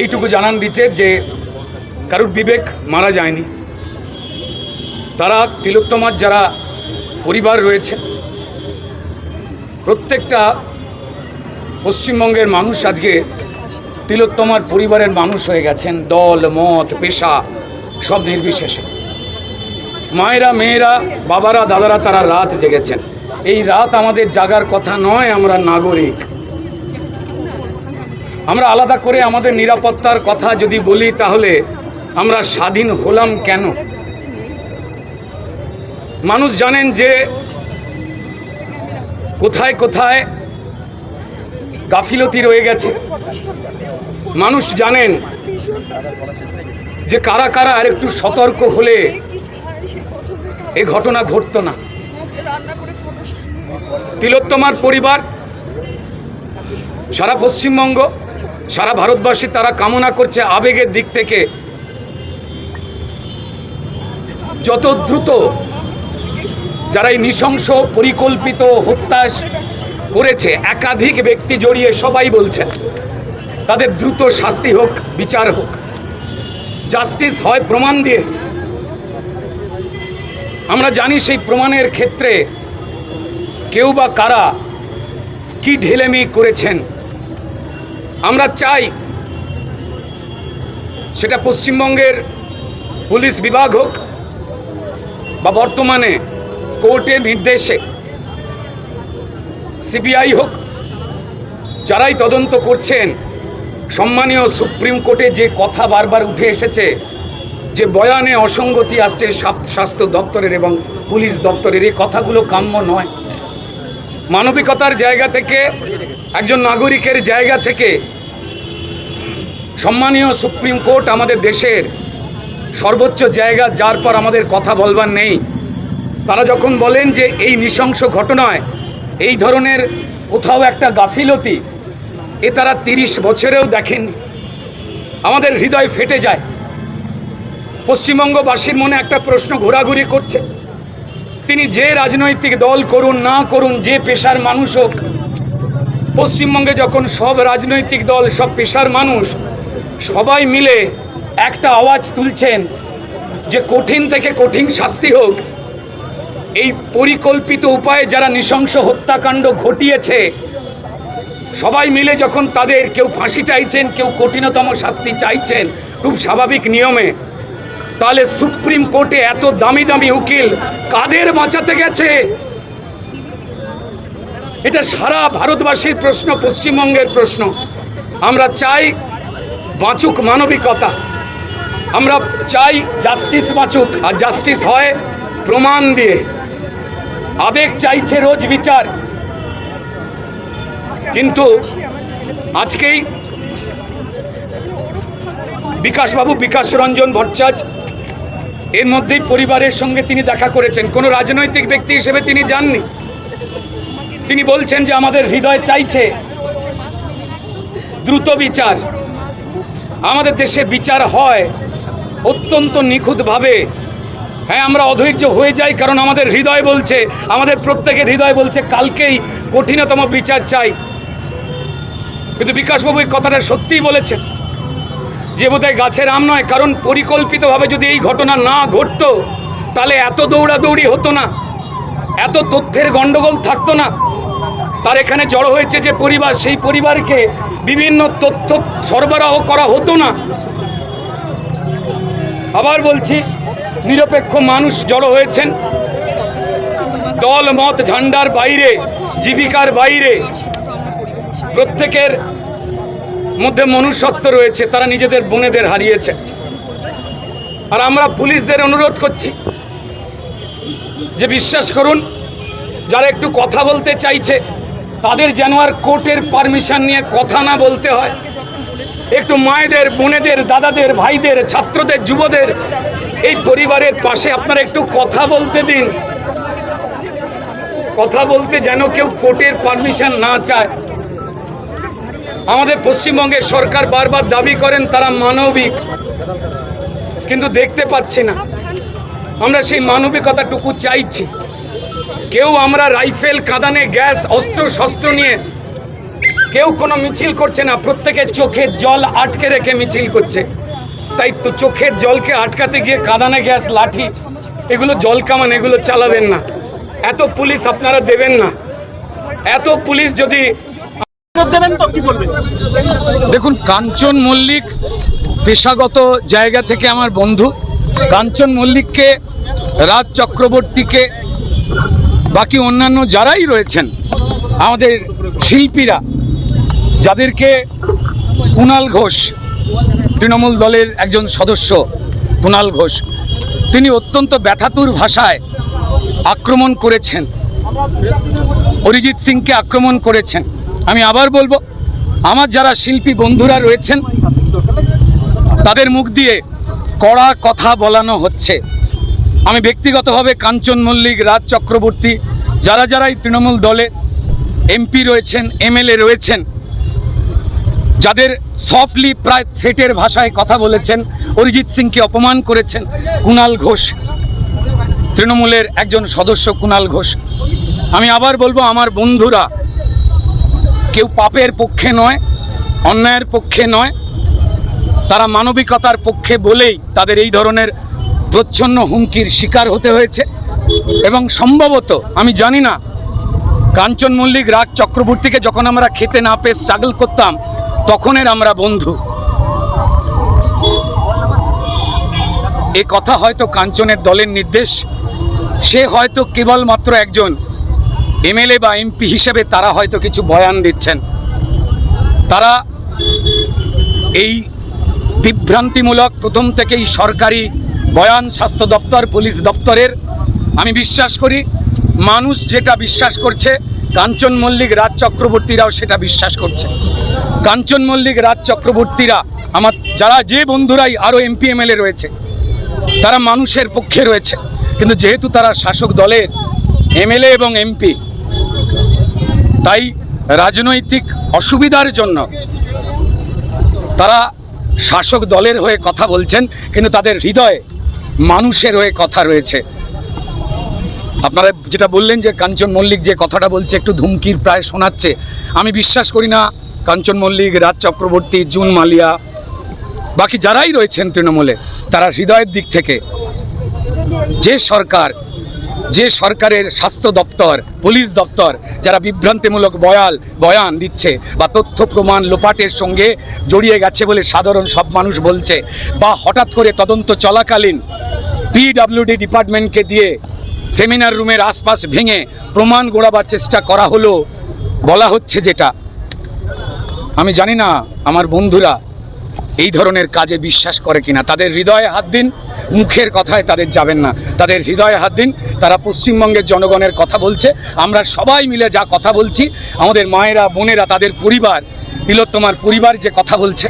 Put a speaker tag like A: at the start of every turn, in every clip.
A: এইটুকু জানান দিচ্ছে যে কারুর বিবেক মারা যায়নি। তারা তিলোত্তমার যারা পরিবার রয়েছে, প্রত্যেকটা পশ্চিমবঙ্গের মানুষ আজকে তিলোত্তমার পরিবারের মানুষ হয়ে গেছেন। দল, মত, পেশা সব নির্বিশেষে। মায়েরা, মেয়েরা, বাবারা, দাদারা তারা রাত জেগেছেন। এই রাত আমাদের জাগার কথা নয় আমরা নাগরিক। আমরা আলাদা করে আমাদের নিরাপত্তার কথা যদি বলি তাহলে আমরা স্বাধীন হলাম কেন? মানুষ জানেন যে কোথায় কোথায় গাফিলতি রয়ে গেছে। মানুষ জানেন যে কারা কারা আর একটু সতর্ক হলে এ ঘটনা ঘটতো না। তিলোত্তমার পরিবার, সারা পশ্চিমবঙ্গ সারা ভারতবাসী তারা কামনা করছে আবেগের দিক থেকে। যত দ্রুত যারা এই নৃশংস, পরিকল্পিত হত্যা করেছে, একাধিক ব্যক্তি জড়িয়ে সবাই বলছেন, তাদের দ্রুত শাস্তি হোক, বিচার হোক। জাস্টিস হয় প্রমাণ দিয়ে। আমরা জানি সেই প্রমাণের ক্ষেত্রে কেউ বা কারা কি ঢেলেমি করেছেন। আমরা চাই সেটা পশ্চিমবঙ্গের পুলিশ বিভাগ হোক বা বর্তমানে কোর্টের নির্দেশে সিবিআই হোক, যারাই তদন্ত করছেন, সম্মানীয় সুপ্রিম কোর্টে যে কথা বারবার উঠে এসেছে, যে বয়ানে অসঙ্গতি আসছে স্বাস্থ্য দপ্তরের এবং পুলিশ দপ্তরের, এই কথাগুলো কাম্য নয়। মানবিকতার জায়গা থেকে একজন নাগরিকের জায়গা থেকে সম্মানীয় সুপ্রিম কোর্ট আমাদের দেশের সর্বোচ্চ জায়গা যার পর আমাদের কথা বলবার নেই। তারা যখন বলেন যে এই নৃশংস ঘটনায় এই ধরনের কোথাও একটা গাফিলতি, এ তারা তিরিশ বছরেও দেখেননি। আমাদের হৃদয় ফেটে যায়। পশ্চিমবঙ্গবাসীর মনে একটা প্রশ্ন ঘোরাঘুরি করছে। তিনি যে রাজনৈতিক দল করুন, না করুন, যে পেশার মানুষ হোক পশ্চিমবঙ্গে যখন সব রাজনৈতিক দল, সব পেশার মানুষ সবাই মিলে একটা আওয়াজ তুলছেন যে কঠিন থেকে কঠিন শাস্তি হোক, এই পরিকল্পিত উপায়ে যারা নৃশংস হত্যাকাণ্ড ঘটিয়েছে, সবাই মিলে যখন তাদের কেউ ফাঁসি চাইছেন, কেউ কঠিনতম শাস্তি চাইছেন, খুব স্বাভাবিক নিয়মে, তাহলে সুপ্রিম কোর্টে এত দামি দামি উকিল কাদের বাঁচাতে গেছে? এটা সারা ভারতবাসীর প্রশ্ন, পশ্চিমবঙ্গের প্রশ্ন। আমরা চাই বাঁচুক মানবিকতা। আমরা চাই জাস্টিস বাঁচুক আর জাস্টিস হয় প্রমাণ দিয়ে। আবেগ চাইছে রোজ বিচার। কিন্তু আজকেই বিকাশবাবু বিকাশ রঞ্জন ভট্টাচার্য, এর মধ্যেই পরিবারের সঙ্গে তিনি দেখা করেছেন। কোনো রাজনৈতিক ব্যক্তি হিসেবে তিনি যাননি। তিনি বলছেন যে আমাদের হৃদয় চাইছে দ্রুত বিচার। আমাদের দেশে বিচার হয় অত্যন্ত নিখুঁতভাবে। হ্যাঁ আমরা অধৈর্য হয়ে যাই কারণ আমাদের হৃদয় বলছে, আমাদের প্রত্যেকের হৃদয় বলছে কালকেই কঠিনতম বিচার চাই। কিন্তু বিকাশবাবু এই কথাটা সত্যিই বলেছেন যে বোধহয় গাছের আম নয়, কারণ পরিকল্পিতভাবে যদি এই ঘটনা না ঘটতো, তাহলে এত দৌড়াদৌড়ি হতো না। এত তথ্যের গন্ডগোল থাকতো না। তার এখানে জড়ো হয়েছে যে পরিবার, সেই পরিবারকে বিভিন্ন তথ্য সরবরাহ করা হতো না। আবার বলছি, নিরপেক্ষ মানুষ জড়ো হয়েছেন। দল, মত, ঝান্ডার বাইরে, জীবিকার বাইরে। প্রত্যেকের মধ্যে মনুষ্যত্ব রয়েছে, তারা নিজেদের বোনেদের হারিয়েছে। আর আমরা পুলিশদের অনুরোধ করছি যে বিশ্বাস করুন, যারা একটু কথা বলতে চাইছে, তাদের যেন আর কোর্টের পারমিশন নিয়ে কথা না বলতে হয়। একটু মায়েদের, বোনেদের, দাদাদের, ভাইদের, ছাত্রদের, যুবদের, এই পরিবারের পাশে আপনারা একটু কথা বলতে দিন। কথা বলতে যেন কেউ কোর্টের পারমিশন না চায়। আমাদের পশ্চিমবঙ্গের সরকার বারবার দাবি করেন, তারা মানবিক। কিন্তু দেখতে পাচ্ছি না। আমরা সেই মানবিকতাটুকু চাইছি। কেউ আমরা রাইফেল কাঁদানে গ্যাস অস্ত্র শস্ত্র নিয়ে কেউ কোনো মিছিল করছে না প্রত্যেকে চোখের জল আটকে রেখে মিছিল করছে। তাই তো চোখের জলকে আটকাতে গিয়ে কাদানে গ্যাস লাঠি এগুলো জল কামান এগুলো চালাবেন না। এত পুলিশ আপনারা দেবেন না। এত পুলিশ যদি
B: ফেরত দেবেন তো কি বলবেন?
A: দেখুন কাঞ্চন মল্লিক পেশাগত জায়গা থেকে আমার বন্ধু। কাঞ্চন মল্লিককে, রাজ চক্রবর্তীকে, বাকি অন্যান্য যারাই রয়েছেন, আমাদের শিল্পীরা, যাদেরকে কুণাল ঘোষ, তৃণমূল দলের একজন সদস্য, কুণাল ঘোষ, তিনি অত্যন্ত ব্যথাতুর ভাষায় আক্রমণ করেছেন। অরিজিৎ সিংকে আক্রমণ করেছেন। আমি আবার বলব, আমার যারা শিল্পী বন্ধুরা রয়েছেন, তাদের মুখ দিয়ে কড়া কথা বলানো হচ্ছে। আমি ব্যক্তিগতভাবে কাঞ্চন মল্লিক, রাজ চক্রবর্তী, যারা যারাই তৃণমূল দলে এমপি রয়েছেন, এমএলএ রয়েছেন, যাদের সফটলি প্রায় থ্রেটের ভাষায় কথা বলেছেন, অরিজিৎ সিংকে অপমান করেছেন কুণাল ঘোষ, তৃণমূলের একজন সদস্য কুণাল ঘোষ। আমি আবার বলব, আমার বন্ধুরা, কেউ পাপের পক্ষে নয়, অন্যায়ের পক্ষে নয় তারা মানবিকতার পক্ষে বলেই তাদের এই ধরনের প্রচ্ছন্ন হুমকির শিকার হতে হয়েছে। এবং সম্ভবত, আমি জানি না, কাঞ্চন মল্লিক, রাগ চক্রবর্তীকে যখন আমরা খেতে না পেয়ে স্ট্রাগল করতাম, তখনের আমরা বন্ধু। এ কথা হয়তো কাঞ্চনের দলের নির্দেশ। সে হয়তো কেবলমাত্র একজন এমএলএ বা এমপি হিসেবে তারা হয়তো কিছু বয়ান দিচ্ছেন। তারা এই বিভ্রান্তিমূলক প্রথম থেকেই সরকারি বয়ান স্বাস্থ্য দপ্তর, পুলিশ দপ্তরের। আমি বিশ্বাস করি, মানুষ যেটা বিশ্বাস করছে, কাঞ্চন মল্লিক, রাজ চক্রবর্তীরাও সেটা বিশ্বাস করছে। কাঞ্চন মল্লিক, রাজ চক্রবর্তীরা আমার, যারা যে বন্ধুরাই আরও এমপি এমএলএ রয়েছে, তারা মানুষের পক্ষে রয়েছে। কিন্তু যেহেতু তারা শাসক দলের এমএলএ এবং এমপি, তাই রাজনৈতিক অসুবিধার জন্য তারা শাসক দলের হয়ে কথা বলছেন, কিন্তু তাদের হৃদয়ে মানুষের হয়ে কথা রয়েছে। আপনারা যেটা বললেন যে কাঞ্চন মল্লিক যে কথাটা বলছে, একটু ধুমকির প্রায় শোনাচ্ছে, আমি বিশ্বাস করি না কাঞ্চন মল্লিক, রাজ চক্রবর্তী, জুন মালিয়া, বাকি যারাই রয়েছেন তৃণমূলে, তারা হৃদয়ের দিক থেকে, যে সরকার যে সরকারের স্বাস্থ্য দপ্তর, পুলিশ দপ্তর, যারা বিভ্রান্তিমূলক বয়াল, বয়ান দিচ্ছে বা তথ্য প্রমাণ লোপাটের সঙ্গে জড়িয়ে গেছে বলে সাধারণ সব মানুষ বলছে, বা হঠাৎ করে তদন্ত চলাকালীন পিডাব্লিউডি ডিপার্টমেন্টকে দিয়ে সেমিনার রুমের আশপাশ ভেঙে প্রমাণ গোড়াবার চেষ্টা করা হলো, বলা হচ্ছে যেটা। আমি জানি না আমার বন্ধুরা এই ধরনের কাজে বিশ্বাস করে কিনা, তাদের হৃদয়ে হাত দিন মুখের কথায় তাদের যাবেন না। তাদের হৃদয়ে হাত দিন। তারা পশ্চিমবঙ্গের জনগণের কথা বলছে। আমরা সবাই মিলে যা কথা বলছি আমাদের মায়েরা বোনেরা তাদের পরিবার তিলোত্তমার পরিবার যে কথা বলছে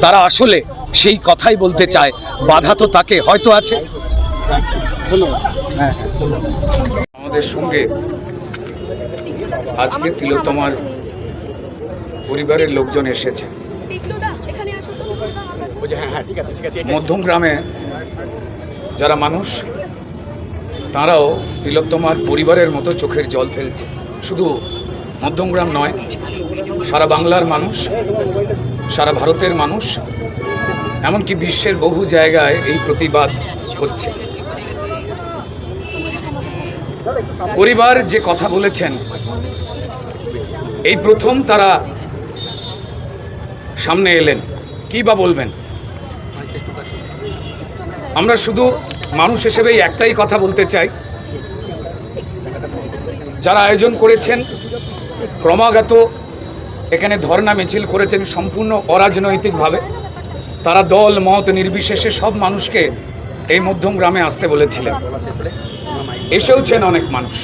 A: তারা আসলে সেই কথাই বলতে চায়। বাধা তো তাকে হয়তো আছে। আমাদের সঙ্গে আজকে তিলোত্তমার পরিবারের লোকজন এসেছে। মধ্যম গ্রামে যারা মানুষ, তারাও তিলোত্তমার পরিবারের মতো চোখের জল ফেলছে। শুধু মধ্যমগ্রাম নয়, সারা বাংলার মানুষ, সারা ভারতের মানুষ, এমনকি বিশ্বের বহু জায়গায় এই প্রতিবাদ হচ্ছে। পরিবার যে কথা বলেছেন, এই প্রথম তারা সামনে এলেন। কী বা বলবেন? আমরা শুধু মানুষ হিসেবেই একটাই কথা বলতে চাই। যারা আয়োজন করেছেন, ক্রমাগত এখানে ধর্না মিছিল করেছেন সম্পূর্ণ অরাজনৈতিকভাবে। তারা দল, মত নির্বিশেষে সব মানুষকে এই মধ্যম গ্রামে আসতে বলেছিলেন। এসেওছেন অনেক মানুষ।